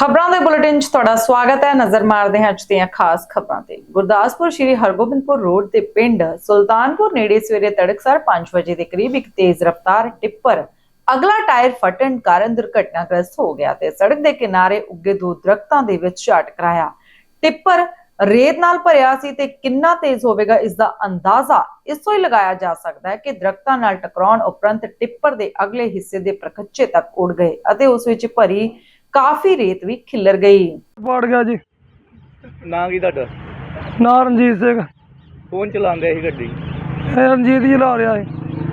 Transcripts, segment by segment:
ਖਬਰਾਂ ਦੇ ਬੁਲੇਟਿਨ 'ਚ ਤੁਹਾਡਾ ਸਵਾਗਤ ਹੈ। ਨਜ਼ਰ ਮਾਰਦੇ ਹਾਂ ਅੱਜ ਦੀਆਂ ਖਾਸ ਖਬਰਾਂ ਤੇ। ਗੁਰਦਾਸਪੁਰ ਸ਼੍ਰੀ ਹਰਗੋਬਿੰਦਪੁਰ ਰੋਡ ਦੇ ਪਿੰਡ ਸੁਲਤਾਨਪੁਰ ਨੇੜੇ ਸਵੇਰੇ ਤੜਕਸਾਰ 5 ਵਜੇ ਦੇ ਕਰੀਬ ਇੱਕ ਤੇਜ਼ ਰਫ਼ਤਾਰ ਟਿੱਪਰ ਅਗਲਾ ਟਾਇਰ ਫਟਣ ਕਾਰਨ ਦੁਰਘਟਨਾਗ੍ਰਸਤ ਹੋ ਗਿਆ ਤੇ ਸੜਕ ਦੇ ਕਿਨਾਰੇ ਉੱਗੇ ਦੋ ਦਰਖਤਾਂ ਦੇ ਵਿੱਚ ਝਾਟ ਕਰਾਇਆ। ਟਿੱਪਰ ਰੇਤ ਨਾਲ ਭਰਿਆ ਸੀ ਤੇ ਕਿੰਨਾ ਤੇਜ਼ ਹੋਵੇਗਾ ਇਸ ਦਾ ਅੰਦਾਜ਼ਾ ਇਸ ਤੋਂ ਹੀ ਲਗਾਇਆ ਜਾ ਸਕਦਾ ਹੈ ਕਿ ਦਰਖਤਾਂ ਨਾਲ ਟਕਰਾਉਣ ਉਪਰੰਤ ਟਿੱਪਰ ਦੇ ਅਗਲੇ ਹਿੱਸੇ ਦੇ ਪ੍ਰਖੱਚੇ ਤੱਕ ਉੱਡ ਗਏ ਅਤੇ ਉਸ ਵਿੱਚ ਭਰੀ ਕਾਫੀ ਰੇਤ ਵੀ ਖਿੱਲਰ ਗਈ। ਪਾੜ ਗਿਆ ਜੀ। ਨਾਂ ਕੀ ਤੁਹਾਡਾ? ਨਾਂ ਰਣਜੀਤ ਸਿੰਘ। ਕੌਣ ਚਲਾਉਂਦੇ ਸੀ ਗੱਡੀ। ਇਹ ਰਣਜੀਤ ਜੀ ਲਾ ਰਿਹਾ ਹੈ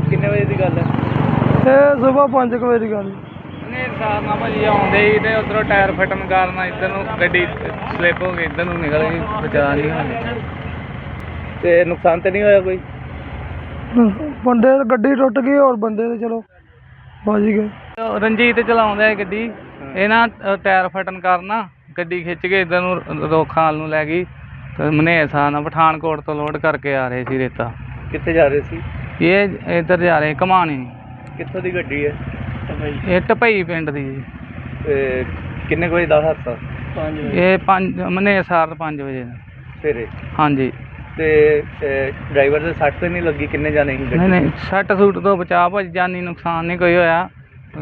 ਕਿੰਨੇ ਵਜੇ ਦੀ ਗੱਲ ਹੈ? ਇਹ ਸਵੇਰ 5 ਵਜੇ ਦੀ ਗੱਲ ਨੇ ਸਾਰ ਨਾ ਭਾਜੀ ਆਉਂਦੇ ਹੀ ਤੇ ਉਧਰੋਂ ਟਾਇਰ ਫਟਣ ਕਾਰਨ ਇੱਧਰ ਨੂੰ ਗੱਡੀ ਸਲਿੱਪ ਹੋ ਗਈ ਇੱਧਰ ਨੂੰ ਨਿਕਲ ਗਈ ਬਚਾ ਨਹੀਂ ਹੋਣੀ ਤੇ ਨੁਕਸਾਨ ਤੇ ਨਹੀਂ ਹੋਇਆ ਕੋਈ? ਬੰਦੇ ਗੱਡੀ ਟੁੱਟ ਗਈ ਹੋਰ ਬੰਦੇ ਤੇ ਚਲੋ ਵੱਜ ਗਏ। ਰਣਜੀਤ ਚਲਾਉਂਦਾ ਇਹ ਗੱਡੀ। ਇਹ ਨਾ ਟਾਇਰ ਫਟਣ ਕਾਰਨ ਨਾ ਗੱਡੀ ਖਿੱਚ ਕੇ ਇੱਧਰ ਨੂੰ ਰੋਖਾਲ ਨੂੰ ਲੈ ਗਈ ਤੇ ਮਨੇਸਾ ਨਾਲ ਪਠਾਨਕੋਟ ਤੋਂ ਲੋਡ ਕਰਕੇ ਆ ਰਹੇ ਸੀ ਰੇਤਾ। ਕਿੱਥੇ ਜਾ ਰਹੇ ਸੀ? ਇਹ ਇੱਧਰ ਜਾ ਰਹੇ ਕਮਾਣੀ ਕਿੱਥੋਂ ਦੀ ਗੱਡੀ ਹੈ? ਇਹ ਟਪਈ ਪਿੰਡ ਦੀ ਜੀ। ਤੇ ਕਿੰਨੇ ਕੁ ਵਜੇ ਦਾ ਹਾਦਸਾ? ਇਹ 5 ਮਨੇਸਾਰ 5 ਵਜੇ ਦਾ। ਸਵੇਰੇ? ਹਾਂਜੀ। ਤੇ ਡਰਾਈਵਰ ਦੇ ਸੱਟ ਤੇ ਨਹੀਂ ਲੱਗੀ? ਕਿੰਨੇ ਜਾਣੇ ਸੀ ਨਹੀਂ ਗੱਡੀ ਨਹੀਂ ਸੱਟ ਸੂਟ ਤੋਂ ਬਚਾ ਭਾਜੀ ਜਾਨੀ ਨੁਕਸਾਨ ਨਹੀਂ ਕੋਈ ਹੋਇਆ।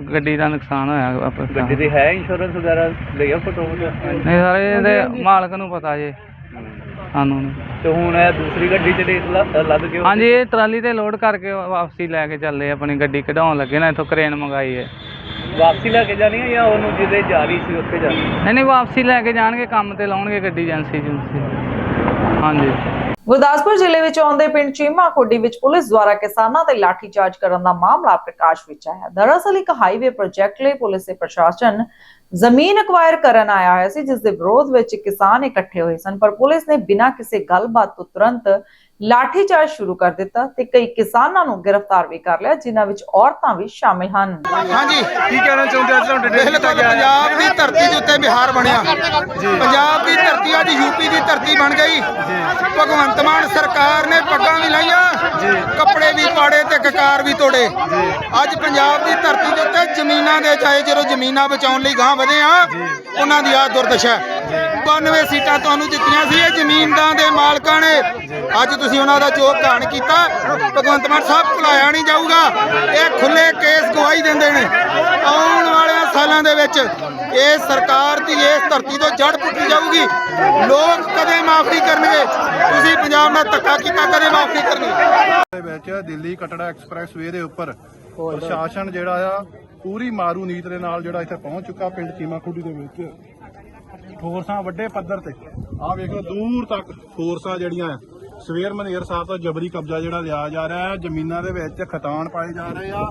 ਗੱਡੀ ਦਾ ਨੁਕਸਾਨ ਹੋਇਆ ਆਪਾਂ ਗੱਡੀ ਦੀ ਹੈ ਇੰਸ਼ੋਰੈਂਸ ਵਗੈਰਾ? ਲਈਆ ਫੋਟੋ ਨਹੀਂ ਸਾਰੇ ਇਹਦੇ ਮਾਲਕ ਨੂੰ ਪਤਾ ਜੇ। ਸਾਨੂੰ ਨਹੀਂ ਤੇ ਹੁਣ ਇਹ ਦੂਸਰੀ ਗੱਡੀ ਚ ਰੇਤ ਲ- ਲੱਦ ਕੇ ਉਹ- ਹਾਂਜੀ ਇਹ ਟਰਾਲੀ ਤੇ ਲੋਡ ਕਰਕੇ ਵਾਪਸੀ ਲੈ ਕੇ ਚੱਲੇ ਆਪਣੀ ਗੱਡੀ ਕਢਾਉਣ ਲੱਗੇ ਨਾ ਇੱਥੋਂ ਕਰੇਨ ਮੰਗਾਈ ਹੈ। ਵਾਪਸੀ ਲੈ ਕੇ ਜਾਣੀ ਹੈ ਜਾਂ ਉਹਨੂੰ ਜਿਹਦੇ ਜਾ ਰਹੀ ਸੀ ਉੱਥੇ ਜਾਣੀ? ਨਹੀਂ ਨਹੀਂ ਵਾਪਸੀ ਲੈ ਕੇ ਜਾਣਗੇ ਕੰਮ ਤੇ ਲਾਉਣਗੇ ਗੱਡੀ ਏਜੰਸੀ ਏਜੰਸੀ ਹਾਂਜੀ। ਗੁਰਦਾਸਪੁਰ ਜ਼ਿਲ੍ਹੇ ਵਿੱਚ ਆਉਂਦੇ ਪਿੰਡ ਚੀਮਾ ਖੋਡੀ ਵਿੱਚ ਪੁਲਿਸ ਦੁਆਰਾ ਕਿਸਾਨਾਂ ਤੇ ਲਾਠੀਚਾਰਜ ਕਰਨ ਦਾ ਮਾਮਲਾ ਪ੍ਰਕਾਸ਼ ਵਿੱਚ ਆਇਆ। ਦਰਅਸਲ ਇੱਕ ਹਾਈਵੇ ਪ੍ਰੋਜੈਕਟ ਲਈ ਪੁਲਿਸ ਤੇ ਪ੍ਰਸ਼ਾਸਨ ਜ਼ਮੀਨ ਅਕਵਾਇਰ ਕਰਨ ਆਇਆ ਹੋਇਆ ਸੀ, ਜਿਸ ਦੇ ਵਿਰੋਧ ਵਿੱਚ ਕਿਸਾਨ ਇਕੱਠੇ ਹੋਏ ਸਨ, ਪਰ ਪੁਲਿਸ ਨੇ ਬਿਨਾਂ ਕਿਸੇ ਗੱਲਬਾਤ ਤੋਂ ਤੁਰੰਤ ਲਾਠੀਚਾਰਜ ਸ਼ੁਰੂ ਕਰ ਦਿੱਤਾ ਤੇ ਕਈ ਕਿਸਾਨਾਂ ਨੂੰ ਗ੍ਰਿਫਤਾਰ ਵੀ ਕਰ ਲਿਆ ਜਿਨ੍ਹਾਂ ਵਿੱਚ ਔਰਤਾਂ ਵੀ ਸ਼ਾਮਿਲ ਹਨ। ਹਾਂਜੀ ਕੀ ਕਹਿਣਾ ਚਾਹੁੰਦੇ ਅੱਜ ਤੁਹਾਡੇ ਬਿਲਕੁਲ ਪੰਜਾਬ ਦੀ ਧਰਤੀ ਦੇ ਉੱਤੇ ਬਿਹਾਰ ਬਣਿਆ। ਪੰਜਾਬ ਦੀ ਧਰਤੀ ਅੱਜ ਯੂਪੀ ਦੀ ਧਰਤੀ ਬਣ ਗਈ। ਭਗਵੰਤ ਮਾਨ ਸਰਕਾਰ ਨੇ ਪੱਗਾਂ ਵੀ ਲਾਈਆਂ ਕੱਪੜੇ ਵੀ ਪਾੜੇ ਤੇ ਕਕਾਰ ਵੀ ਤੋੜੇ। ਅੱਜ ਪੰਜਾਬ ਦੀ ਧਰਤੀ ਦੇ ਉੱਤੇ ਜ਼ਮੀਨਾਂ ਦੇ ਚਾਹੇ ਜਦੋਂ ਜ਼ਮੀਨਾਂ ਬਚਾਉਣ ਲਈ ਗਾਂ ਵਧੇ ਆ ਉਹਨਾਂ ਦੀ ਆ ਦੁਰਦਸ਼ਾ ਹੈ। 92 ਸੀਟਾਂ ਤੁਹਾਨੂੰ ਦਿੱਤੀਆਂ ਸੀ ਇਹ ਜ਼ਮੀਨਦਾਂ ਦੇ ਮਾਲਕਾਂ ਨੇ। ਅੱਜ ਤੁਸੀਂ ਉਹਨਾਂ ਦਾ ਜੋ ਘਾਣ ਕੀਤਾ। ਭਗਵੰਤ ਮਾਨ ਸਾਹਿਬ ਭੁਲਾਇਆ ਨਹੀਂ ਜਾਊਗਾ। ਇਹ ਖੁੱਲੇ ਕੇਸ ਗਵਾਹੀ ਦਿੰਦੇ ਨੇ। ਆਉਣ ਵਾਲਿਆਂ ਸਾਲਾਂ ਦੇ ਵਿੱਚ ਇਹ ਸਰਕਾਰ ਦੀ ਇਸ ਧਰਤੀ ਤੋਂ ਜੜ ਪੁੱਟੀ ਜਾਊਗੀ। ਲੋਕ ਕਦੇ ਮਾਫ ਨਹੀਂ ਕਰਨਗੇ। ਤੁਸੀਂ ਪੰਜਾਬ ਨਾਲ ਧੱਕਾ ਕੀਤਾ, ਕਦੇ ਮਾਫ ਨਹੀਂ ਕਰਨਗੇ। ਵਿੱਚ ਦਿੱਲੀ ਕਟੜਾ ਐਕਸਪ੍ਰੈਸ ਵੇ ਦੇ ਉੱਪਰ ਪ੍ਰਸ਼ਾਸਨ ਜਿਹੜਾ ਆ, ਪੂਰੀ ਮਾਰੂ ਨੀਤ ਦੇ ਨਾਲ ਜਿਹੜਾ ਇੱਥੇ ਪਹੁੰਚ ਚੁੱਕਾ ਪਿੰਡ ਚੀਮਾ ਖੁੱਡੀ ਦੇ ਵਿੱਚ। ਫੋਰਸਾਂ ਵੱਡੇ ਪੱਧਰ ਤੇ। ਆਹ ਵੇਖ ਲਓ, ਦੂਰ ਤੱਕ ਫੋਰਸਾਂ ਜਿਹੜੀਆਂ ਆ। ਸਵੇਰ ਮਨੇਰ ਸਾਹਿਬ ਤੋਂ ਜਬਰੀ ਕਬਜ਼ਾ ਜਿਹੜਾ ਲਿਆ ਜਾ ਰਿਹਾ ਹੈ, ਜ਼ਮੀਨਾਂ ਦੇ ਵਿੱਚ ਖਤਾਨ ਪਾਏ ਜਾ ਰਹੇ ਆ,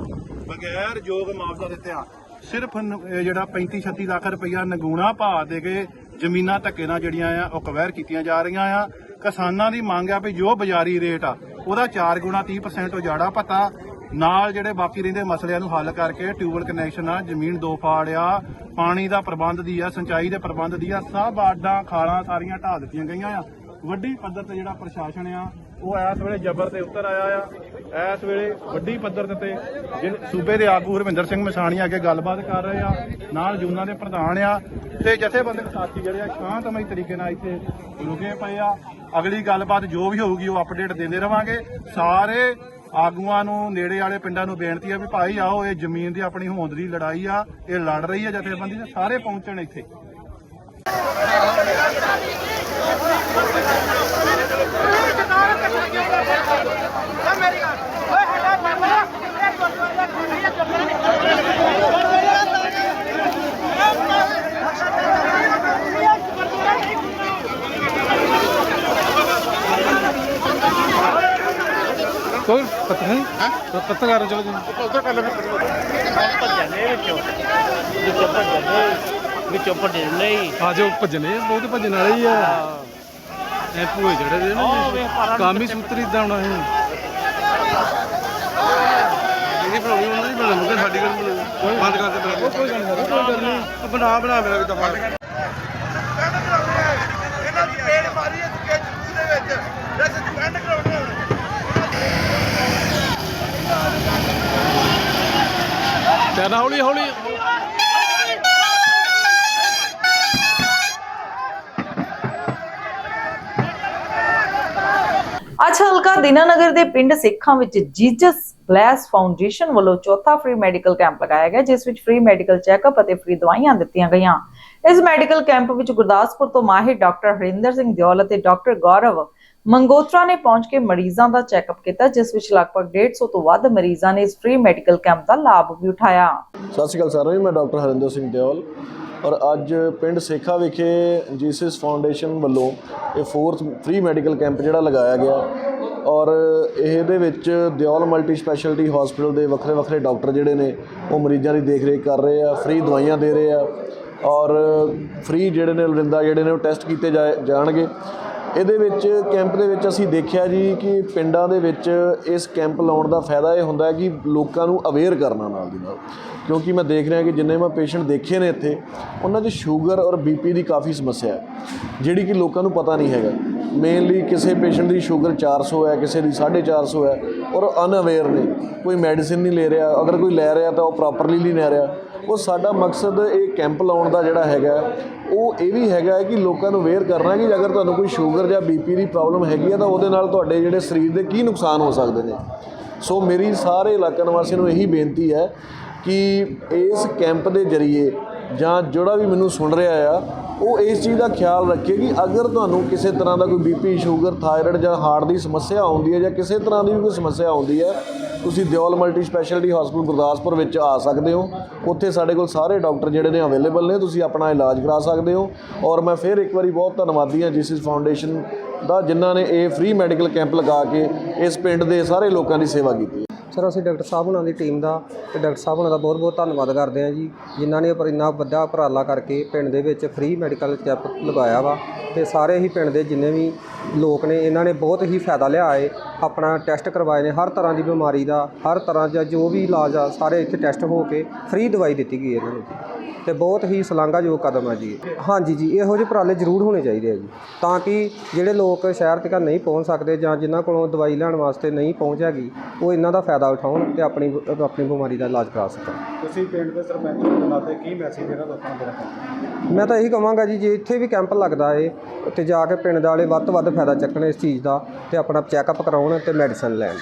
ਬਗੈਰ ਯੋਗ ਮੁਆਵਜ਼ਾ ਦਿੱਤੇ ਆ। ਸਿਰਫ ਜਿਹੜਾ 35 36 ਲੱਖ ਰੁਪਈਆ ਨਗੂਣਾ ਭਾਅ ਦੇ ਕੇ ਜ਼ਮੀਨਾਂ ਧੱਕੇ ਨਾਲ ਜਿਹੜੀਆਂ ਆ, ਉਹ ਕਵੈਰ ਕੀਤੀਆਂ ਜਾ ਰਹੀਆਂ ਆ। ਕਿਸਾਨਾਂ ਦੀ ਮੰਗ ਆ ਵੀ ਜੋ ਬਾਜ਼ਾਰੀ ਰੇਟ ਆ, ਉਹਦਾ 4 ਗੁਣਾ 30% ਉਜਾੜਾ ਭੱਤਾ। ਨਾਲ ਜਿਹੜੇ ਬਾਕੀ ਰਹਿੰਦੇ ਮਸਲਿਆਂ ਨੂੰ ਹੱਲ ਕਰਕੇ ਟਿਊਬਲ ਕਨੈਕਸ਼ਨ ਆ, ਜ਼ਮੀਨ ਦੋ ਫਾੜ ਆ, ਪਾਣੀ ਦਾ ਪ੍ਰਬੰਧ ਦੀ ਆ, ਸਿੰਚਾਈ ਦੇ ਪ੍ਰਬੰਧ ਦੀ ਆ, ਸਭ ਆਡਾਂ, ਖਾਲਾਂ ਸਾਰੀਆਂ ਢਾਹ ਦਿੱਤੀਆਂ ਗਈਆਂ ਆ। ਵੱਡੀ ਪੱਧਰ ਤੇ ਜਿਹੜਾ ਪ੍ਰਸ਼ਾਸਨ ਆ, ਉਹ ਇਸ ਵੇਲੇ ਜਬਰ ਤੇ ਉਤਰ ਆਇਆ ਆ। ਇਸ ਵੇਲੇ ਵੱਡੀ ਪੱਧਰ ਤੇ ਸੂਬੇ ਦੇ ਆਗੂ ਹਰਵਿੰਦਰ ਸਿੰਘ ਮਸਾਣੀ ਅੱਗੇ ਗੱਲਬਾਤ ਕਰ ਰਹੇ ਆ। ਨਾਲ ਜੂਨਾ ਦੇ ਪ੍ਰਧਾਨ ਆ ਤੇ ਜਥੇਬੰਦਕ ਸਾਥੀ ਜਿਹੜੇ ਆ, ਸ਼ਾਂਤਮਈ ਤਰੀਕੇ ਨਾਲ ਇੱਥੇ ਰੁਕੇ ਪਏ ਆ। ਅਗਲੀ ਗੱਲਬਾਤ ਜੋ ਵੀ ਹੋਊਗੀ, ਉਹ ਅਪਡੇਟ ਦਿੰਦੇ ਰਵਾਂਗੇ। ਸਾਰੇ ਆਗੂਆਂ ਨੂੰ, ਨੇੜੇ ਵਾਲੇ ਪਿੰਡਾਂ ਨੂੰ ਬੇਨਤੀ ਆ ਵੀ ਭਾਈ ਆਓ, ਇਹ ਜ਼ਮੀਨ ਦੀ ਆਪਣੀ ਹੋਂਦ ਦੀ ਲੜਾਈ ਆ, ਇਹ ਲੜ ਰਹੀ ਆ ਜਥੇਬੰਦੀ ਤੇ ਸਾਰੇ ਪਹੁੰਚਣ ਇੱਥੇ। ਕੋਈ ਪਤਾ ਨਹੀਂ। ਹਾਂ? ਪੱਤਰਕਾਰ ਚਲੋ ਜੀ? ਵਿੱਚੋਂ ਭੱਜੇ ਨਹੀਂ ਆ ਜਾਓ ਭੱਜਣੇ ਬਹੁਤ ਭੱਜਣ ਵਾਲੇ ਹੀ ਆ। ਐ ਭੂਏ ਜਿਹੜੇ ਦੇ ਨਾ ਕੰਮ ਹੀ ਸੂਤਰ ਇਦਾਂ ਹੋਣਾ ਹੈ ਇਹਦੀ ਬਣਾਉਣੀ ਉਹਨਾਂ ਦੀ ਬਣਾ ਲੂਗਾ ਸਾਡੀ ਗੱਲ ਬੰਦ ਕਰ ਦੇ ਬਣਾ ਕੋਈ ਗੱਲ ਨਹੀਂ। ਬਣਾ ਬਣਾ ਮੇਰਾ ਵੀ ਦਫਾ ਲੈਣਾ ਹੌਲੀ ਹੌਲੀ। ਅੱਜ ਹਲਕਾ ਦਿਨਾਨਗਰ ਦੇ ਪਿੰਡ ਸਿੱਖਾਂ ਵਿੱਚ ਜੀਜਸ ਬਲੈਸ ਫਾਊਂਡੇਸ਼ਨ ਵੱਲੋਂ ਚੌਥਾ ਫ੍ਰੀ ਮੈਡੀਕਲ ਕੈਂਪ ਲਗਾਇਆ ਗਿਆ, ਜਿਸ ਵਿੱਚ ਫ੍ਰੀ ਮੈਡੀਕਲ ਚੈੱਕਅਪ ਅਤੇ ਫ੍ਰੀ ਦਵਾਈਆਂ ਦਿੱਤੀਆਂ ਗਈਆਂ। ਇਸ ਮੈਡੀਕਲ ਕੈਂਪ ਵਿੱਚ ਗੁਰਦਾਸਪੁਰ ਤੋਂ ਮਾਹਿਰ ਡਾਕਟਰ ਹਰਿੰਦਰ ਸਿੰਘ ਦਿਓਲ ਅਤੇ ਡਾਕਟਰ ਗੌਰਵ ਮੰਗੋਤਰਾ ਨੇ ਪਹੁੰਚ ਕੇ ਮਰੀਜ਼ਾਂ ਦਾ ਚੈੱਕਅਪ ਕੀਤਾ, ਜਿਸ ਵਿੱਚ ਲਗਭਗ 150 ਤੋਂ ਵੱਧ ਮਰੀਜ਼ਾਂ ਨੇ ਇਸ ਫ੍ਰੀ ਮੈਡੀਕਲ ਕੈਂਪ ਦਾ ਲਾਭ ਵੀ ਉਠਾਇਆ। ਸਤਿ ਸ਼੍ਰੀ ਅਕਾਲ ਸਾਰਿਆਂ ਨੂੰ, ਮੈਂ ਡਾਕਟਰ ਹਰਿੰਦਰ ਸਿੰਘ ਦਿਓਲ ਔਰ ਅੱਜ ਪਿੰਡ ਸੇਖਾ ਵਿਖੇ ਜੀਸਸ ਫਾਊਂਡੇਸ਼ਨ ਵੱਲੋਂ ਇਹ ਫੋਰਥ ਫ੍ਰੀ ਮੈਡੀਕਲ ਕੈਂਪ ਜਿਹੜਾ ਲਗਾਇਆ ਗਿਆ ਔਰ ਇਹਦੇ ਵਿੱਚ ਦਿਓਲ ਮਲਟੀ ਸਪੈਸ਼ਲਿਟੀ ਹਸਪੀਟਲ ਦੇ ਵੱਖਰੇ ਵੱਖਰੇ ਡਾਕਟਰ ਜਿਹੜੇ ਨੇ, ਉਹ ਮਰੀਜ਼ਾਂ ਦੀ ਦੇਖਰੇਖ ਕਰ ਰਹੇ ਆ ਫ੍ਰੀ ਦਵਾਈਆਂ ਦੇ ਰਹੇ ਆ ਔਰ ਫ੍ਰੀ ਜਿਹੜੇ ਨੇ ਲੋੜਿੰਦਾ ਜਿਹੜੇ ਨੇ ਉਹ ਟੈਸਟ ਕੀਤੇ ਜਾਣਗੇ ਇਹਦੇ ਵਿੱਚ ਕੈਂਪ ਦੇ ਵਿੱਚ ਅਸੀਂ ਦੇਖਿਆ ਜੀ ਕਿ ਪਿੰਡਾਂ ਦੇ ਵਿੱਚ ਇਸ ਕੈਂਪ ਲਾਉਣ ਦਾ ਫਾਇਦਾ ਇਹ ਹੁੰਦਾ ਹੈ ਕਿ ਲੋਕਾਂ ਨੂੰ ਅਵੇਅਰ ਕਰਨਾ ਨਾਲ ਦੀ ਨਾਲ। ਕਿਉਂਕਿ ਮੈਂ ਦੇਖ ਰਿਹਾ ਕਿ ਜਿੰਨੇ ਮੈਂ ਪੇਸ਼ੈਂਟ ਦੇਖੇ ਨੇ ਇੱਥੇ, ਉਹਨਾਂ 'ਚ ਸ਼ੂਗਰ ਔਰ ਬੀਪੀ ਦੀ ਕਾਫੀ ਸਮੱਸਿਆ ਹੈ, ਜਿਹੜੀ ਕਿ ਲੋਕਾਂ ਨੂੰ ਪਤਾ ਨਹੀਂ ਹੈਗਾ। ਮੇਨਲੀ ਕਿਸੇ ਪੇਸ਼ੈਂਟ ਦੀ ਸ਼ੂਗਰ 400 ਹੈ, ਕਿਸੇ ਦੀ 450 ਹੈ ਔਰ ਅਨਅਵੇਅਰ ਨੇ, ਕੋਈ ਮੈਡੀਸਿਨ ਨਹੀਂ ਲੈ ਰਿਹਾ, ਅਗਰ ਕੋਈ ਲੈ ਰਿਹਾ ਤਾਂ ਉਹ ਪ੍ਰੋਪਰਲੀ ਨਹੀਂ ਲੈ ਰਿਹਾ। ਉਹ ਸਾਡਾ ਮਕਸਦ ਇਹ ਕੈਂਪ ਲਾਉਣ ਦਾ ਜਿਹੜਾ ਹੈਗਾ, ਉਹ ਇਹ ਵੀ ਹੈਗਾ ਕਿ ਲੋਕਾਂ ਨੂੰ ਅਵੇਅਰ ਕਰਨਾ ਕਿ ਅਗਰ ਤੁਹਾਨੂੰ ਕੋਈ ਸ਼ੂਗਰ ਜਾਂ ਬੀਪੀ ਦੀ ਪ੍ਰੋਬਲਮ ਹੈਗੀ ਹੈ ਤਾਂ ਉਹਦੇ ਨਾਲ ਤੁਹਾਡੇ ਜਿਹੜੇ ਸਰੀਰ ਦੇ ਕੀ ਨੁਕਸਾਨ ਹੋ ਸਕਦੇ ਨੇ। ਸੋ ਮੇਰੀ ਸਾਰੇ ਇਲਾਕਾ ਨਿਵਾਸੀਆਂ ਨੂੰ ਇਹੀ ਬੇਨਤੀ ਹੈ ਕਿ ਇਸ ਕੈਂਪ ਦੇ ਜ਼ਰੀਏ ਜਾਂ ਜਿਹੜਾ ਵੀ ਮੈਨੂੰ ਸੁਣ ਰਿਹਾ ਆ, ਉਹ ਇਸ ਚੀਜ਼ ਦਾ ਖਿਆਲ ਰੱਖੇ ਕਿ ਅਗਰ ਤੁਹਾਨੂੰ ਕਿਸੇ ਤਰ੍ਹਾਂ ਦਾ ਕੋਈ ਬੀਪੀ ਸ਼ੂਗਰ, ਥਾਇਰਾਇਡ ਜਾਂ ਹਾਰਟ ਦੀ ਸਮੱਸਿਆ ਆਉਂਦੀ ਹੈ ਜਾਂ ਕਿਸੇ ਤਰ੍ਹਾਂ ਦੀ ਵੀ ਕੋਈ ਸਮੱਸਿਆ ਆਉਂਦੀ ਹੈ ਤੁਸੀਂ Deol multi speciality hospital Gurdaspur ਵਿੱਚ ਆ ਸਕਦੇ ਹੋ। ਉੱਥੇ ਸਾਡੇ ਕੋਲ ਸਾਰੇ ਡਾਕਟਰ ਜਿਹੜੇ ਨੇ ਅਵੇਲੇਬਲ ਨੇ, ਤੁਸੀਂ ਆਪਣਾ ਇਲਾਜ ਕਰਾ ਸਕਦੇ ਹੋ। ਔਰ ਮੈਂ ਫਿਰ ਇੱਕ ਵਾਰੀ ਬਹੁਤ ਧੰਨਵਾਦੀ ਹਾਂ ਜਿਸ ਫਾਊਂਡੇਸ਼ਨ ਦਾ, ਜਿਨ੍ਹਾਂ ਨੇ ਇਹ ਫ੍ਰੀ ਮੈਡੀਕਲ ਕੈਂਪ ਲਗਾ ਕੇ ਇਸ ਪਿੰਡ ਦੇ ਸਾਰੇ ਲੋਕਾਂ ਦੀ ਸੇਵਾ ਕੀਤੀ ਸਰ, ਅਸੀਂ ਡਾਕਟਰ ਸਾਹਿਬ ਉਹਨਾਂ ਦੀ ਟੀਮ ਦਾ ਤੇ ਡਾਕਟਰ ਸਾਹਿਬ ਉਹਨਾਂ ਦਾ ਬਹੁਤ ਬਹੁਤ ਧੰਨਵਾਦ ਕਰਦੇ ਹਾਂ ਜੀ, ਜਿਨ੍ਹਾਂ ਨੇ ਪਰ ਇੰਨਾ ਵੱਡਾ ਉਪਰਾਲਾ ਕਰਕੇ ਪਿੰਡ ਦੇ ਵਿੱਚ ਫ੍ਰੀ ਮੈਡੀਕਲ ਕੈਂਪ ਲਗਾਇਆ ਵਾ ਤੇ ਸਾਰੇ ਹੀ ਪਿੰਡ ਦੇ ਜਿੰਨੇ ਵੀ ਲੋਕ ਨੇ, ਇਹਨਾਂ ਨੇ ਬਹੁਤ ਹੀ ਫਾਇਦਾ ਲਿਆ ਹੈ। ਆਪਣਾ ਟੈਸਟ ਕਰਵਾਏ ਨੇ, ਹਰ ਤਰ੍ਹਾਂ ਦੀ ਬਿਮਾਰੀ ਦਾ, ਹਰ ਤਰ੍ਹਾਂ ਦਾ ਜੋ ਵੀ ਇਲਾਜ ਆ, ਸਾਰੇ ਇੱਥੇ ਟੈਸਟ ਹੋ ਕੇ ਫ੍ਰੀ ਦਵਾਈ ਦਿੱਤੀ ਗਈ ਇਹਨਾਂ ਨੂੰ। ਤੇ ਬਹੁਤ ਹੀ ਸ਼ਲਾਘਾਯੋਗ ਕਦਮ ਹੈ ਜੀ। ਹਾਂਜੀ ਜੀ ਇਹੋ ਜਿਹੇ ਉਪਰਾਲੇ ਜ਼ਰੂਰ ਹੋਣੇ ਚਾਹੀਦੇ ਆ ਜੀ ਤਾਂ ਕਿ ਜਿਹੜੇ ਲੋਕ ਸ਼ਹਿਰ ਤੱਕ ਨਹੀਂ ਪਹੁੰਚ ਸਕਦੇ ਜਾਂ ਜਿਨ੍ਹਾਂ ਕੋਲੋਂ ਦਵਾਈ ਲੈਣ ਵਾਸਤੇ ਨਹੀਂ ਪਹੁੰਚ ਹੈਗੀ ਉਹ ਇਹਨਾਂ ਦਾ ਫਾਇਦਾ ਉਠਾਉਣ ਤੇ ਆਪਣੀ ਆਪਣੀ ਬਿਮਾਰੀ ਦਾ ਇਲਾਜ ਕਰਾ ਸਕਣ ਤੁਸੀਂ ਪਿੰਡ ਦੇ ਸਰਪੰਚ ਦੇ ਨਾਤੇ ਕੀ ਮੈਸੇਜ ਦੇਣਾ ਲੋਕਾਂ ਨੂੰ ਦੇਣਾ? ਮੈਂ ਤਾਂ ਇਹੀ ਕਹਾਂਗਾ ਜੀ ਜੇ ਇੱਥੇ ਵੀ ਕੈਂਪ ਲੱਗਦਾ ਏ ਉੱਥੇ ਜਾ ਕੇ ਪਿੰਡ ਦੇ ਵਾਲੇ ਵੱਧ ਤੋਂ ਵੱਧ ਫਾਇਦਾ ਚੱਕਣ ਇਸ ਚੀਜ਼ ਦਾ ਤੇ ਆਪਣਾ ਚੈੱਕਅਪ ਕਰਾਉਣ ਤੇ ਮੈਡੀਸਨ ਲੈਣ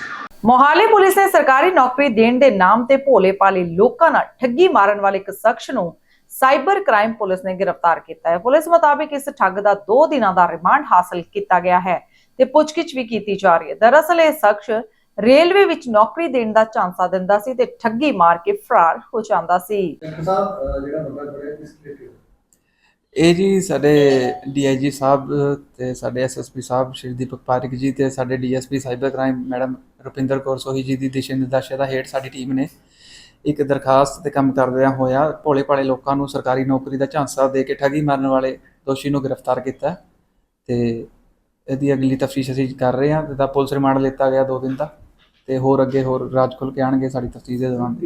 ਮੋਹਾਲੀ ਪੁਲਿਸ ਨੇ ਸਰਕਾਰੀ ਨੌਕਰੀ ਦੇਣ ਦੇ ਨਾਮ ਤੇ ਭੋਲੇ ਭਾਲੇ ਲੋਕਾਂ ਨਾਲ ਠੱਗੀ ਮਾਰਨ ਵਾਲੇ ਇੱਕ ਸ਼ਖਸ ਨੂੰ ਸਾਈਬਰ ਕ੍ਰਾਈਮ ਪੁਲਿਸ ਨੇ ਗ੍ਰਿਫਤਾਰ ਕੀਤਾ ਹੈ। ਪੁਲਿਸ ਮੁਤਾਬਿਕ ਇਸ ਠੱਗ ਦਾ 2 ਦਿਨਾਂ ਦਾ ਰਿਮਾਂਡ ਹਾਸਲ ਕੀਤਾ ਗਿਆ ਹੈ ਤੇ ਪੁੱਛਗਿੱਛ ਵੀ ਕੀਤੀ ਜਾ ਰਹੀ ਹੈ। ਦਰਅਸਲ ਇਹ ਸ਼ਖਸ ਰੇਲਵੇ ਵਿੱਚ ਨੌਕਰੀ ਦੇਣ ਦਾ ਝਾਂਸਾ ਦਿੰਦਾ ਸੀ ਤੇ ਠੱਗੀ ਮਾਰ ਕੇ ਫਰਾਰ ਹੋ ਜਾਂਦਾ ਸੀ। ਇਹ ਜੀ ਸਾਡੇ ਡੀਆਈਜੀ ਸਾਹਿਬ ਤੇ ਸਾਡੇ ਐਸਐਸਪੀ ਸਾਹਿਬ ਸ਼੍ਰੀ ਦੀਪਕ ਪਾਰਿਕ ਜੀ ਤੇ ਸਾਡੇ DSP cyber crime madam Rupinder Kaur Sohi ji ਦੀ ਦਿਸ਼ਾ ਨਿਰਦੇਸ਼ਾਂ ਦਾ ਹੇਠ ਸਾਡੀ ਟੀਮ ਨੇ ਇੱਕ ਦਰਖਾਸਤ ਤੇ ਕੰਮ ਕਰਦਿਆਂ ਹੋਇਆ ਭੋਲੇ ਭਾਲੇ ਲੋਕਾਂ ਨੂੰ ਸਰਕਾਰੀ ਨੌਕਰੀ ਦਾ ਝਾਂਸਾ ਦੇ ਕੇ ਠੱਗੀ ਮਾਰਨ ਵਾਲੇ ਦੋਸ਼ੀ ਨੂੰ ਗ੍ਰਿਫਤਾਰ ਕੀਤਾ ਤੇ ਇਹਦੀ ਅਗਲੀ ਤਫਤੀਸ਼ ਅਸੀਂ ਕਰ ਰਹੇ ਹਾਂ ਤੇ ਦਾ ਪੁਲਿਸ ਰਿਮਾਂਡ ਲਿੱਤਾ ਗਿਆ 2 ਦਿਨ ਦਾ ਤੇ ਹੋਰ ਅੱਗੇ ਹੋਰ ਰਾਜ ਖੁੱਲ ਕੇ ਆਣਗੇ ਸਾਡੀ ਤਫਤੀਸ਼ ਦੇ ਦੌਰਾਨ।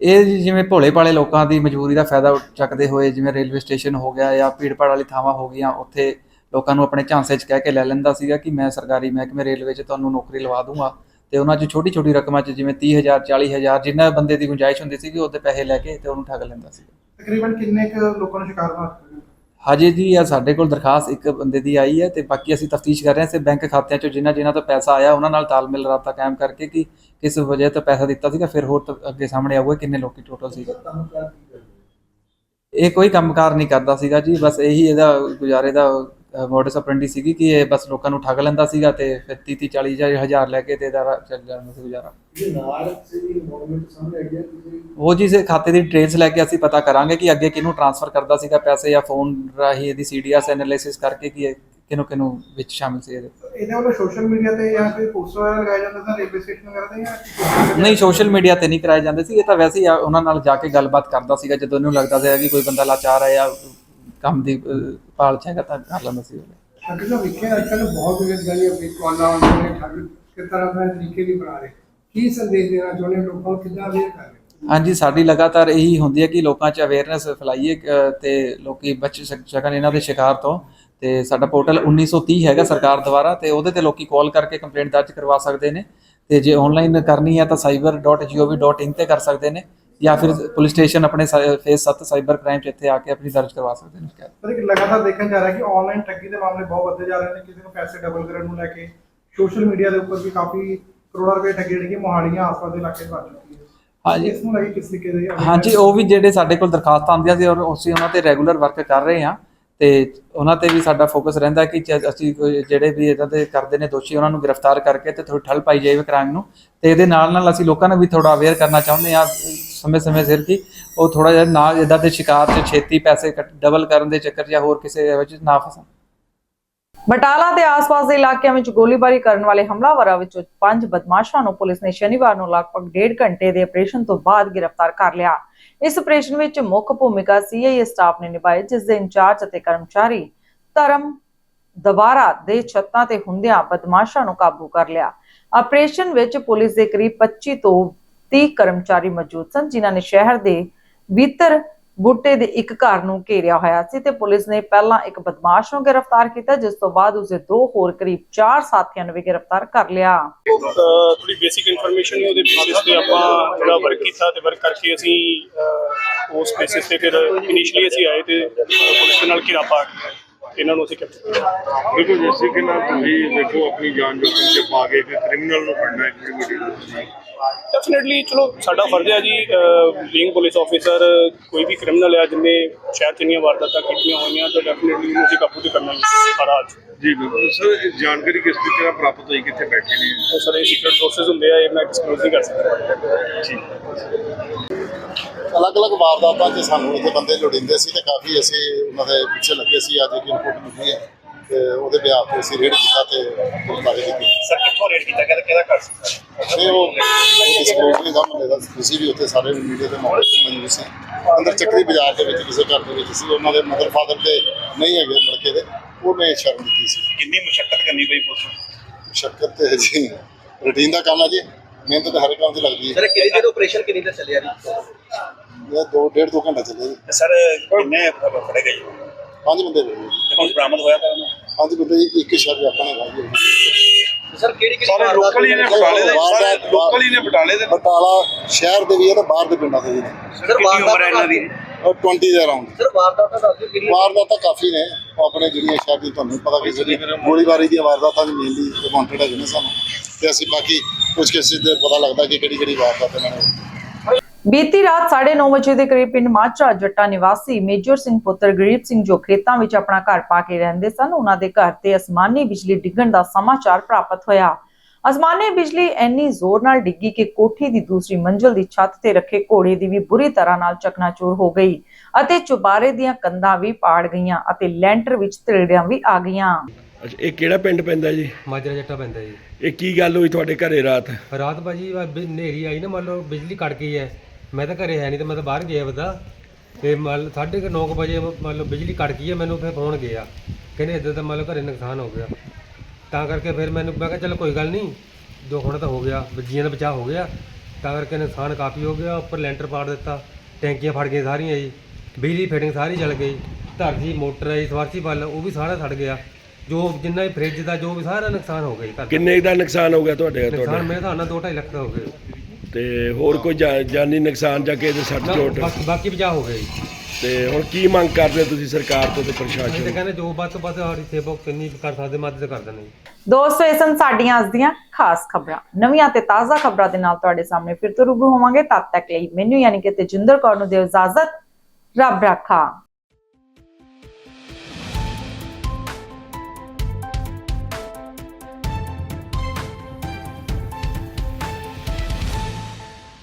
ਇਹ ਜੀ ਜਿਵੇਂ ਭੋਲੇ ਭਾਲੇ ਲੋਕਾਂ ਦੀ ਮਜਬੂਰੀ ਦਾ ਫਾਇਦਾ ਚੱਕਦੇ ਹੋਏ ਜਿਵੇਂ ਰੇਲਵੇ ਸਟੇਸ਼ਨ ਹੋ ਗਿਆ ਜਾਂ ਭੀੜ ਭਾੜ ਵਾਲੀ ਥਾਵਾਂ ਹੋ ਗਈਆਂ ਉੱਥੇ ਲੋਕਾਂ ਨੂੰ ਆਪਣੇ ਝਾਂਸੇ 'ਚ ਕਹਿ ਕੇ ਲੈ ਲੈਂਦਾ ਸੀਗਾ ਕਿ ਮੈਂ ਸਰਕਾਰੀ ਮਹਿਕਮੇ ਰੇਲਵੇ 'ਚ ਤੁਹਾਨੂੰ ਨੌਕਰੀ ਲਵਾ ਦੂੰਗਾ। ਤੇ ਉਹਨਾਂ 'ਚ ਛੋਟੀ ਛੋਟੀ ਰਕਮਾਂ 'ਚ ਜਿਵੇਂ 30000 40000 ਜਿੰਨਾ ਬੰਦੇ ਦੀ ਗੁੰਜਾਇਸ਼ ਹੁੰਦੀ ਸੀਗੀ ਉਹਦੇ ਪੈਸੇ ਲੈ ਕੇ ਤੇ ਉਹਨੂੰ ਠੱਗ ਲੈਂਦਾ ਸੀ। ਤਕਰੀਬਨ ਕਿੰਨੇ ਕੁ ਲੋਕਾਂ ਨੂੰ ਸ਼ਿਕਾਰ ਬਣਾ ਚੁੱਕੇ ਹੋ? ਹਜੇ ਜੀ ਆ ਸਾਡੇ ਕੋਲ ਦਰਖਾਸਤ ਇੱਕ ਬੰਦੇ ਦੀ ਆਈ ਹੈ ਤੇ ਬਾਕੀ ਅਸੀਂ ਤਫਤੀਸ਼ ਕਰ ਰਹੇ ਹਾਂ। ਤੇ ਬੈਂਕ ਖਾਤਿਆਂ 'ਚੋਂ ਜਿਨ੍ਹਾਂ ਜਿਨ੍ਹਾਂ ਤੋਂ ਪੈਸਾ ਆਇਆ ਉਹਨਾਂ ਨਾਲ ਤਾਲਮੇਲ ਰਾਬਤਾ ਕਾਇਮ ਕਰਕੇ ਕਿ ਕਿਸ ਵਜ੍ਹਾ ਤੋਂ ਪੈਸਾ ਦਿੱਤਾ ਸੀਗਾ ਫਿਰ ਹੋਰ ਤਾਂ ਅੱਗੇ ਸਾਹਮਣੇ ਆਊਗਾ ਕਿੰਨੇ ਲੋਕੀ ਟੋਟਲ ਸੀਗੇ। ਇਹ ਕੋਈ ਕੰਮਕਾਰ ਨਹੀਂ ਕਰਦਾ ਸੀਗਾ ਜੀ ਬਸ ਇਹੀ ਇਹਦਾ ਗੁਜ਼ਾਰੇ ਦਾ ਮੋਡਸ ਆਪਰੈਂਡੀ ਸੀਗੀ ਕਿ ਇਹ ਬਸ ਲੋਕਾਂ ਨੂੰ ਠੱਗ ਲੈਂਦਾ ਸੀਗਾ ਤੇ ਫਿਰ 30 30 40 ਜਾਂ ਹਜ਼ਾਰ ਲੈ ਕੇ ਤੇ ਇਹਦਾ ਰਾ- ਚੱਲ ਜਾਂਦਾ ਸੀ ਗੁਜ਼ਾਰਾ। ਉਹ ਜੀ ਸੇ ਖਾਤੇ ਦੀ ਡਿਟੇਲਸ ਲੈ ਕੇ ਅਸੀਂ ਪਤਾ ਕਰਾਂਗੇ ਕਿ ਅੱਗੇ ਕਿਹਨੂੰ ਟ੍ਰਾਂਸਫਰ ਕਰਦਾ ਸੀਗਾ ਪੈਸੇ ਜਾਂ ਫੋਨ ਰਾਹੀਂ ਇਹਦੀ ਸੀਡੀਐਸ ਐਨਾਲਿਸਿਸ ਕਰਕੇ ਕਿ ਇਹ ਕਿਹਨੂੰ ਕਿਹਨੂੰ ਵਿੱਚ ਸ਼ਾਮਿਲ ਸੀ ਇਹਦੇ। ਇਹਦੇ ਵੱਲੋਂ ਸੋਸ਼ਲ ਮੀਡੀਆ ਤੇ ਜਾਂ ਕੋਈ ਪੋਸਟਰ ਵਗੈਰਾ ਲਗਾਏ ਜਾਂਦੇ ਸਨ ਰੇਲਵੇ ਸਟੇਸ਼ਨ ਤੇ ਜਾਂ ਨਹੀਂ ਸੋਸ਼ਲ ਮੀਡੀਆ ਤੇ ਨਹੀਂ ਕਰਾਏ ਜਾਂਦੇ ਸੀ। ਇਹ ਤਾਂ ਵੈਸੇ ਹੀ ਉਹਨਾਂ ਨਾਲ ਜਾ ਕੇ ਗੱਲਬਾਤ ਕਰਦਾ ਸੀਗਾ ਜਦੋਂ ਇਹਨੂੰ ਲੱਗਦਾ ਸੀਗਾ ਕਿ ਕੋਈ ਬੰਦਾ ਲਾਚਾਰ ਹੈ ਜਾਂ ਕੰਮ ਦੀ ਅਹ, ਭਾਲ ਚ ਹੈਗਾ ਤਾਂ ਕਰ ਲੈਂਦਾ ਸੀ ਉਹ। ਠੱਗ ਦਾ ਵਿਖਿਆ ਅੱਜ ਕੱਲ੍ਹ ਬਹੁਤ ਬੇਰੁਜ਼ਗਾਰੀ ਆਪਣੀ ਕਾਲਾਂ ਆਉਂਦੀਆਂ ਨੇ ਠੱਗ ਕਿਸ ਤਰ੍ਹਾਂ ਦਾ ਤਰੀਕੇ ਦੀ ਬਣਾ ਰਹੇ। ਕੀ ਸੰਦੇਸ਼ ਦੇਣਾ ਚਾਹੁੰਦੇ ਲੋਕਾਂ ਨੂੰ ਕਿੱਦਾਂ ਅਵੇਅਰ ਕਰ ਰਹੇ ਹਾਂਜੀ ਸਾਡੀ ਲਗਾਤਾਰ ਇਹੀ ਹੁੰਦੀ ਹੈ ਕਿ ਲੋਕਾਂ 'ਚ ਅਵੇਅਰਨੈਸ ਫੈਲਾਈਏ ਤੇ ਲੋਕੀ ਬਚ ਸਕ- ਸਕਣ ਇਹਨਾਂ ਦੇ ਸ਼ਿਕਾਰ ਤੋਂ। ਤੇ ਸਾਡਾ ਪੋਰਟਲ 1930 ਹੈਗਾ ਸਰਕਾਰ ਦੁਆਰਾ ਤੇ ਉਹਦੇ ਤੇ ਲੋਕੀ ਕਾਲ ਕਰਕੇ ਕੰਪਲੇਂਟ ਦਰਜ ਕਰਵਾ ਸਕਦੇ ਨੇ। ਤੇ ਜੇ ਆਨਲਾਈਨ ਕਰਨੀ ਹੈ ਤਾਂ cyber.gov.in ਤੇ ਕਰ ਸਕਦੇ ਨੇ। ਜਾਂ ਫਿਰ ਪੁਲਿਸ ਸਟੇਸ਼ਨ ਆਪਣੇ ਫੇਸ 7 ਸਾਈਬਰ ਕ੍ਰਾਈਮ 'ਚ ਇੱਥੇ ਆ ਕੇ ਆਪਣੀ ਦਰਜ ਕਰਵਾ ਸਕਦੇ ਨੇ ਸ਼ਿਕਾਇਤ। ਪਰ ਇੱਕ ਲਗਾਤਾਰ ਦੇਖਿਆ ਜਾ ਰਿਹਾ ਕਿ ਆਨਲਾਈਨ ਠੱਗੀ ਦੇ ਮਾਮਲੇ ਬਹੁਤ ਵੱਧਦੇ ਜਾ ਰਹੇ ਨੇ ਕਿਸੇ ਨੂੰ ਪੈਸੇ ਡਬਲ ਕਰਨ ਨੂੰ ਲੈ ਕੇ ਸੋਸ਼ਲ ਮੀਡੀਆ ਦੇ ਉੱਪਰ ਵੀ ਕਾਫੀ ਕਰੋੜਾਂ ਰੁਪਏ ਠੱਗੀ ਜਿਹੜੀ ਕਿ ਮੋਹਾਲੀਆਂ ਆਸ-ਪਾਸ ਦੇ ਇਲਾਕੇ ਵੱਜ ਚੁੱਕੀ ਹੈ ਹਾਂਜੀ। ਇਸ ਨੂੰ ਲੈ ਕੇ ਕਿਸ ਤਰੀਕੇ ਦੇ ਹਾਂਜੀ ਉਹ ਵੀ ਜਿਹੜੇ ਸਾਡੇ ਕੋਲ ਦਰਖਾਸਤਾਂ ਆਉਂਦੀਆਂ ਸੀ ਔਰ ਅਸੀਂ ਉਹਨਾਂ ਤੇ ਰੈਗੂਲਰ ਵਰਕ ਕਰ ਰਹੇ ਹਾਂ। ਤੇ ਉਹਨਾਂ ਤੇ ਵੀ ਸਾਡਾ ਫੋਕਸ ਰਹਿੰਦਾ ਕਿ ਚ- ਅਸੀਂ ਕੋਈ ਜਿਹੜੇ ਵੀ ਇਹਨਾਂ ਦੇ ਕਰਦੇ ਨੇ ਦੋਸ਼ੀ, ਉਹਨਾਂ ਨੂੰ ਗ੍ਰਿਫਤਾਰ ਕਰਕੇ ਤੇ ਥੋੜੀ ਠੱਲ ਪਾਈ ਜਾਵੇ ਕ੍ਰਾਈਮ ਨੂੰ। ਤੇ ਇਹਦੇ ਨਾਲ ਨਾਲ ਅਸੀਂ ਲੋਕਾਂ ਨੂੰ ਵੀ ਥੋੜਾ ਅਵੇਅਰ ਕਰਨਾ ਚਾਹੁੰਦੇ ਹਾਂ ਸਮੇਂ ਸਮੇਂ ਸਿਰ ਕਿ ਉਹ ਥੋੜਾ ਜਿਹਾ ਨਾ ਇਦਾਂ ਦੇ ਸ਼ਿਕਾਰ 'ਚ ਛੇਤੀ ਪੈਸੇ ਡਬਲ ਕਰਨ ਦੇ ਚੱਕਰ ਜਾਂ ਹੋਰ ਕਿਸੇ ਵਿੱਚ ਨਾ ਫਸਣ ਬਟਾਲਾ ਦੇ ਆਸ-ਪਾਸ ਦੇ ਇਲਾਕਿਆਂ ਵਿੱਚ ਗੋਲੀਬਾਰੀ ਕਰਨ ਵਾਲੇ ਹਮਲਾਵਰਾਂ ਵਿੱਚੋਂ ਪੰਜ ਬਦਮਾਸ਼ਾਂ ਨੂੰ ਪੁਲਿਸ ਨੇ ਸ਼ਨੀਵਾਰ ਨੂੰ ਲਗਭਗ ਡੇਢ ਘੰਟੇ ਦੇ ਆਪਰੇਸ਼ਨ ਤੋਂ ਬਾਅਦ ਗ੍ਰਿਫਤਾਰ ਕਰ ਲਿਆ। ਇਸ ਆਪਰੇਸ਼ਨ ਵਿੱਚ ਮੁੱਖ ਭੂਮਿਕਾ ਸੀਆਈਏ ਸਟਾਫ ਨੇ ਨਿਭਾਈ, ਜਿਸ ਦੇ ਇੰਚਾਰਜ ਅਤੇ ਕਰਮਚਾਰੀ ਧਰਮ ਦਵਾਰਾ ਦੇ ਛੱਤਾਂ ਤੇ ਹੁੰਦਿਆਂ ਬਦਮਾਸ਼ਾਂ ਨੂੰ ਕਾਬੂ ਕਰ ਲਿਆ। ਆਪਰੇਸ਼ਨ ਵਿੱਚ ਪੁਲਿਸ ਦੇ ਕਰੀਬ 25 ਤੋਂ 30 ਕਰਮਚਾਰੀ ਮੌਜੂਦ ਸਨ, ਜਿਨ੍ਹਾਂ ਨੇ ਸ਼ਹਿਰ ਦੇ ਬੀਤਰ ਬੂਟੇ ਦੇ ਇੱਕ ਘਰ ਨੂੰ ਘੇਰਿਆ ਹੋਇਆ ਸੀ ਤੇ ਪੁਲਿਸ ਨੇ ਪਹਿਲਾਂ ਇੱਕ ਬਦਮਾਸ਼ ਨੂੰ ਗ੍ਰਿਫਤਾਰ ਕੀਤਾ ਜਿਸ ਤੋਂ ਬਾਅਦ ਉਸਦੇ ਦੋ ਹੋਰ ਕਰੀਬ 4 ਸਾਥੀਆਂ ਨੂੰ ਵੀ ਗ੍ਰਿਫਤਾਰ ਕਰ ਲਿਆ। ਥੋੜੀ ਬੇਸਿਕ ਇਨਫੋਰਮੇਸ਼ਨ ਹੀ ਉਹਦੇ ਬੇਸਿਸ ਤੇ ਆਪਾਂ ਥੋੜਾ ਵਰਕ ਕੀਤਾ ਤੇ ਵਰਕ ਕਰਕੇ ਅਸੀਂ ਉਸ ਬੇਸਿਸ ਤੇ ਫਿਰ ਇਨੀਸ਼ੀਅਲੀ ਅਸੀਂ ਆਏ ਤੇ ਪੁਲਿਸ ਦੇ ਨਾਲ ਘਿਰਾ ਪਾ ਕੇ ਇਹਨਾਂ ਨੂੰ ਅਸੀਂ ਕੈਪਚਰ ਬਿਲਕੁਲ ਜਿਸੇ ਕਿ ਨਾ ਤੁਸੀਂ ਦੇਖੋ ਆਪਣੀ ਜਾਨ ਜੋਖਮ 'ਚ ਪਾ ਕੇ ਇੱਕ ਕ੍ਰਿਮੀਨਲ ਨੂੰ ਫੜਨਾ ਇੱਕ ਵੱਡੀ ਗੱਲ ਹੈ ਡੈਫੀਨਿਟਲੀ ਚਲੋ ਸਾਡਾ ਫਰਜ਼ ਹੈ ਜੀ ਬੀਇੰਗ ਪੁਲਿਸ ਆਫੀਸਰ ਕੋਈ ਵੀ ਕ੍ਰਿਮੀਨਲ ਹੈ ਜਿੰਨੇ ਸ਼ਹਿਰ 'ਚ ਇੰਨੀਆਂ ਵਾਰਦਾਤਾਂ ਕੀਤੀਆਂ ਹੋਈਆਂ ਤਾਂ ਡੈਫੀਨਿਟਲੀ ਉਹਨੂੰ ਅਸੀਂ ਕਾਬੂ ਤੇ ਕਰਨਾ ਹੀ 'ਚ ਜੀ ਬਿਲਕੁਲ। ਸਰ ਇਹ ਜਾਣਕਾਰੀ ਕਿਸ ਤਰੀਕੇ ਨਾਲ ਪ੍ਰਾਪਤ ਹੋਈ ਕਿੱਥੇ ਬੈਠੇ ਨੇ? ਉਹ ਸਾਰੇ ਸੀਕ੍ਰੀਟ ਸੋਰਸਸ ਹੁੰਦੇ ਆ ਇਹ ਮੈਂ ਡਿਸਕਲੋਜ਼ ਨਹੀਂ ਕਰ ਸਕਦਾ। ਅਲੱਗ-ਅਲੱਗ ਵਾਰਦਾਤਾਂ 'ਚ ਸਾਨੂੰ ਇੱਥੇ ਬੰਦੇ ਲੋੜਿੰਦੇ ਸੀ ਤੇ ਕਾਫੀ ਅਸੀਂ ਉਹਨਾਂ ਦੇ ਪਿੱਛੇ ਲੱਗੇ ਸੀ ਅੱਜ ਇੱਕ ਇਨਪੁਟ ਮਿਲੀ ਹੈ। ਤੇ ਉਹਦੇ ਬਿਆਹ ਤੇ ਅਸੀਂ ਰੇਡ ਕੀਤਾ ਤੇ ਗ੍ਰਿਫਤਾਰੀ ਕੀਤੀ। ਸਰ ਕਿੱਥੋਂ ਰੇਡ ਕੀਤਾ ਕਿਹਦਾ ਕਿਹਦਾ ਕਰ ਸਕਦਾ ਤੇ ਉਹ ਡਿਸਕਲੋਜ਼ ਨਹੀਂ ਦਾ ਮੁੰਡੇ ਦਾ ਤੁਸੀਂ ਵੀ ਉੱਥੇ ਸਾਰੇ ਮੀਡੀਆ ਦੇ ਮੌਕੇ ਤੇ ਮੌਜੂਦ ਸੀ। ਅੰਦਰ ਚੱਕਰੀ ਬਾਜ਼ਾਰ ਦੇ ਵਿੱਚ ਕਿਸੇ ਘਰ ਦੇ ਵਿੱਚ ਸੀ। ਉਹਨਾਂ ਦੇ ਮਦਰ ਫਾਦਰ ਤੇ ਨਹੀਂ ਹੈਗੇ ਲੜਕੇ ਦੇ। ਉਹਨੇ ਸ਼ਰਮ ਦਿੱਤੀ ਸੀ। ਕਿੰਨੀ ਮੁਸ਼ਕਲ ਕਰਨੀ ਪਈ ਪੁਲਿਸ ਮੁਸ਼ੱਕਤ ਤੇ ਜੀ ਰੂਟੀਨ ਦਾ ਕੰਮ ਹੈ ਜੀ। ਮਿਹਨਤ ਤਾਂ ਹਰ ਕੰਮ 'ਚ ਲੱਗਦੀ ਹੈ। ਸਰ ਕਿੰਨੀ ਦੇਰ ਆਪਰੇਸ਼ਨ ਕਿੰਨੀ ਦੇਰ ਚੱਲਿਆ ਜੀ? ਇਹ ਦੋ ਡੇਢ ਦੋ ਘੰਟੇ ਚੱਲੇ ਜੀ। ਸਰ ਕਿੰਨੇ ਫੜੇ ਗਏ ਪੰਜ ਬੰਦੇ ਹੋਏ ਜੀ। ਹੁਣ ਬਰਾਮਦ ਹੋਇਆ ਤਾਂ ਬੰਦੇ ਜੀ, ਇੱਕ ਸ਼ਰ ਆਪਣਾ ਜੀ ਸਰ ਕਿਹੜੀ ਕਿਹੜੀ ਸਾਰੇ ਲੋਕਲ ਹੀ ਨੇ ਬਟਾਲੇ ਦੇ ਸਾਰੇ ਲੋਕਲ ਹੀ ਨੇ ਬਟਾਲੇ ਦੇ ਬਟਾਲਾ ਸ਼ਹਿਰ ਦੇ ਵੀ ਹੈ ਤੇ ਬਾਹਰ ਦੇ ਪਿੰਡਾਂ ਦੇ ਵੀ ਨੇ। ਸਰ ਵਾਰਦਾਤ ਇਹਨਾਂ ਦੀ? ਔਰ 20 ਦੇ ਅਰਾਊਂਡ ਸਰ ਵਾਰਦਾਤ ਦਾ ਦੱਸੋ ਕਿਹੜੀ ਵਾਰਦਾਤਾਂ ਕਾਫੀ ਨੇ। ਆਪਣੇ ਜਿਹੜੀਆਂ ਸ਼ਹਿਰ ਦੀ ਤੁਹਾਨੂੰ ਪਤਾ ਕਿ ਜਿਹੜੀ ਗੋਲੀਬਾਰੀ ਦੀਆਂ ਵਾਰਦਾਤਾਂ ਵੀ ਮੇਨਲੀ ਵਾਂਟਡ ਹੈਗੇ ਨੇ ਸਾਨੂੰ। ਤੇ ਅਸੀਂ ਬਾਕੀ ਕੁਝ ਕਿਸੇ ਦੇ ਪਤਾ ਲੱਗਦਾ ਕਿ ਕਿਹੜੀ ਕਿਹੜੀ ਵਾਰਦਾਤ ਇਹਨਾਂ ਨੇ ਬੀਤੀ ਰਾਤ 9:30 ਵਜੇ ਦੇ ਕਰੀਬ ਪਿੰਡ ਮਾਚਰਾ ਜੱਟਾ ਨਿਵਾਸੀ ਮੇਜਰ ਸਿੰਘ ਪੁੱਤਰ ਗਰੀਬ ਸਿੰਘ ਜੋ ਖੇਤਾਂ ਵਿੱਚ ਆਪਣਾ ਘਰ ਪਾ ਕੇ ਰਹਿੰਦੇ ਸਨ ਉਹਨਾਂ ਦੇ ਘਰ ਤੇ ਅਸਮਾਨੀ ਬਿਜਲੀ ਡਿੱਗਣ ਦਾ ਸਮਾਚਾਰ ਪ੍ਰਾਪਤ ਹੋਇਆ। ਅਸਮਾਨੀ ਬਿਜਲੀ ਇੰਨੀ ਜ਼ੋਰ ਨਾਲ ਡਿੱਗੀ ਕਿ ਕੋਠੀ ਦੀ ਦੂਸਰੀ ਮੰਜ਼ਲ ਦੀ ਛੱਤ ਤੇ ਰੱਖੇ ਘੋੜੇ ਦੀ ਵੀ ਬੁਰੀ ਤਰ੍ਹਾਂ ਨਾਲ ਚਕਨਾਚੂਰ ਹੋ ਗਈ ਅਤੇ ਚੁਬਾਰੇ ਦੀਆਂ ਕੰਧਾਂ ਵੀ ਪਾੜ ਗਈਆਂ ਅਤੇ ਲੈਂਟਰ ਵਿੱਚ ਤਰੇੜਾਂ ਵੀ ਆ ਗਈਆਂ। ਅੱਛਾ ਇਹ ਕਿਹੜਾ ਪਿੰਡ ਪੈਂਦਾ ਜੀ? ਮਾਜਰਾ ਜੱਟਾ ਪੈਂਦਾ ਜੀ। ਇਹ ਕੀ ਗੱਲ ਹੋਈ ਤੁਹਾਡੇ ਘਰੇ ਰਾਤ? ਰਾਤ ਭਾਜੀ ਵਾ- ਬਿ- ਹਨੇਰੀ ਆਈ ਨਾ ਮੰਨ ਲਓ ਬਿਜਲੀ ਕੱਟ ਗਈ ਹੈ। ਮੈਂ ਤਾਂ ਘਰੇ ਹੈ ਨਹੀਂ ਤੇ ਮੈਂ ਤਾਂ ਬਾਹਰ ਗਿਆ ਬਦਾ ਤੇ। ਮੰਨ ਸਾਢੇ ਕੁ ਨੌ ਕੁ ਵਜੇ ਮੰਨ ਲਓ ਬਿਜਲੀ ਕੱਟ ਗਈ ਹੈ ਮੈਨੂੰ ਫਿਰ ਫੋਨ ਗਿਆ। ਕਹਿੰਦੇ ਇੱਦਾਂ ਤਾਂ ਮੰਨ ਲਓ ਘਰੇ ਨੁਕਸਾਨ ਹੋ ਗਿਆ। ਤਾਂ ਕਰਕੇ ਫਿਰ ਮੈਨੂੰ ਮੈਂ ਕਿਹਾ ਚਲ ਕੋਈ ਗੱਲ ਨਹੀਂ ਜੋ ਹੋਣਾ ਤਾਂ ਹੋ ਗਿਆ ਬੱਜੀਆਂ ਦਾ ਬਚਾਅ ਹੋ ਗਿਆ। ਤਾਂ ਕਰਕੇ ਨੁਕਸਾਨ ਕਾਫੀ ਹੋ ਗਿਆ ਉੱਪਰ ਲੈਂਟਰ ਪਾੜ ਦਿੱਤਾ ਟੈਂਕੀਆਂ ਫੜ ਗਈਆਂ ਸਾਰੀਆਂ ਜੀ। ਬਿਜਲੀ ਫਿਟਿੰਗ ਸਾਰੀ ਜਲ ਗਈ ਧਰ ਦੀ ਮੋਟਰ ਹੈ ਸਵਾਰਸੀਬਲ ਉਹ ਵੀ ਸਾਰਾ ਸੜ ਗਿਆ। ਜੋ ਜਿੰਨਾ ਵੀ ਫ੍ਰਿਜ ਦਾ ਜੋ ਵੀ ਸਾਰਾ ਨੁਕਸਾਨ ਹੋ ਗਿਆ ਜੀ ਘਰ ਦਾ। ਕਿੰਨੇ ਦਾ ਨੁਕਸਾਨ ਹੋ ਗਿਆ ਤੁਹਾਡੇ ਨੁਕਸਾਨ ਮੇਰੇ ਹਿਸਾਬ ਨਾਲ 2.5 ਲੱਖ ਦਾ ਹੋ ਗਿਆ। ਤੇ ਹੋਰ ਕੋਈ ਜਾ- ਜਾਨੀ ਨੁਕਸਾਨ ਜਾਂ ਕਿਸੇ ਦੇ ਸੱਟ ਚੋਟ? ਬਾਕੀ ਬਾਕੀ ਬਚਾਅ ਹੋ ਗਿਆ ਜੀ। ਤੇ ਹੁਣ ਕੀ ਮੰਗ ਕਰਦੇ ਤੁਸੀਂ ਸਰਕਾਰ ਤੋਂ ਤੇ ਅਸੀਂ ਪ੍ਰਸ਼ਾਸਨ ਤਾਂ? ਕਹਿੰਦੇ ਜੋ ਵੱਧ ਤੋਂ ਵੱਧ ਸਾਡੀ ਸੇਵਾ ਕਿੰਨੀ ਕਰ ਸਕਦੇ ਮਦਦ ਕਰ ਦਿੰਦੇ ਜੀ। ਦੋਸਤੋ ਇਹ ਸਨ ਸਾਡੀਆਂ ਅੱਜ ਦੀਆਂ ਖਾਸ ਖਬਰਾਂ। ਨਵੀਆਂ ਤੇ ਤਾਜ਼ਾ ਖਬਰਾਂ ਦੇ ਨਾਲ ਤੁਹਾਡੇ ਸਾਹਮਣੇ ਫਿਰ ਤੋਂ ਰੂਬਰੂ ਹੋਵਾਂਗੇ ਤਦ ਤੱਕ ਲਈ ਮੈਨੂੰ ਯਾਨੀ ਕਿ ਤੇਜਿੰਦਰ ਕੌਰ ਨੂੰ ਦਿਓ ਇਜਾਜ਼ਤ। ਰੱਬ ਰਾਖਾ।